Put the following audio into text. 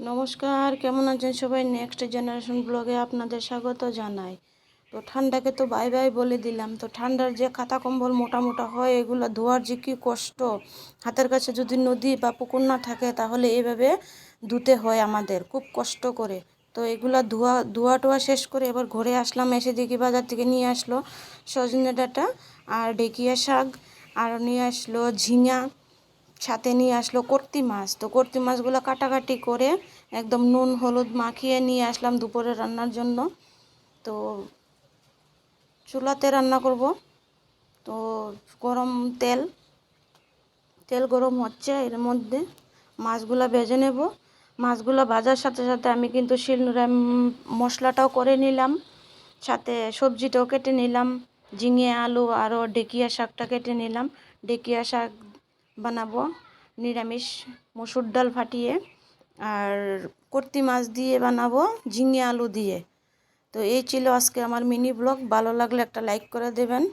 নমস্কার, কেমন আছেন সবাই? নেক্সট জেনারেশন ব্লগে আপনাদের স্বাগত জানাই। তো ঠান্ডাকে তো বাই বাই বলে দিলাম। তো ঠান্ডার যে খাতা কম্বল মোটা মোটা হয়, এগুলো ধোয়ার যে কী কষ্ট? হাতের কাছে যদি নদী বা পুকুর না থাকে, তাহলে এভাবে ধুতে হয় আমাদের, খুব কষ্ট করে। তো এগুলা ধোয়া ধোয়া টোয়া শেষ করে এবার ঘরে আসলাম, এসে দেখি বাজার থেকে নিয়ে আসলো সজনে ডাঁটা আর ডেকিয়া শাক, আর নিয়ে আসলো ঝিঙা। সাথে নিয়ে আসলো কর্তি মাছ। তো কর্তি মাছগুলো কাটাকাটি করে একদম নুন, হলুদ মাখিয়ে নিয়ে আসলাম দুপুরে রান্নার জন্য। তো চুলাতে রান্না করব। তো গরম তেল তেল গরম হচ্ছে এর মধ্যে। মাছগুলো ভেজে নেব। মাছগুলো ভাজার সাথে সাথে আমি কিন্তু শিলনোড়ায় মশলাটাও করে নিলাম। সাথে সবজিটাও কেটে নিলাম। ঝিঙে, আলু আরও ডেকিয়া শাকটা কেটে নিলাম। ডেকিয়া শাক বানাবো। নিরামিষ মসুর ডাল ফাটিয়ে আর কর্তি মাছ দিয়ে বানাবো, ঝিঙে আলু দিয়ে। তো এই ছিল আজকে আমার মিনি ব্লগ ভালো লাগলে একটা লাইক করে দেবেন।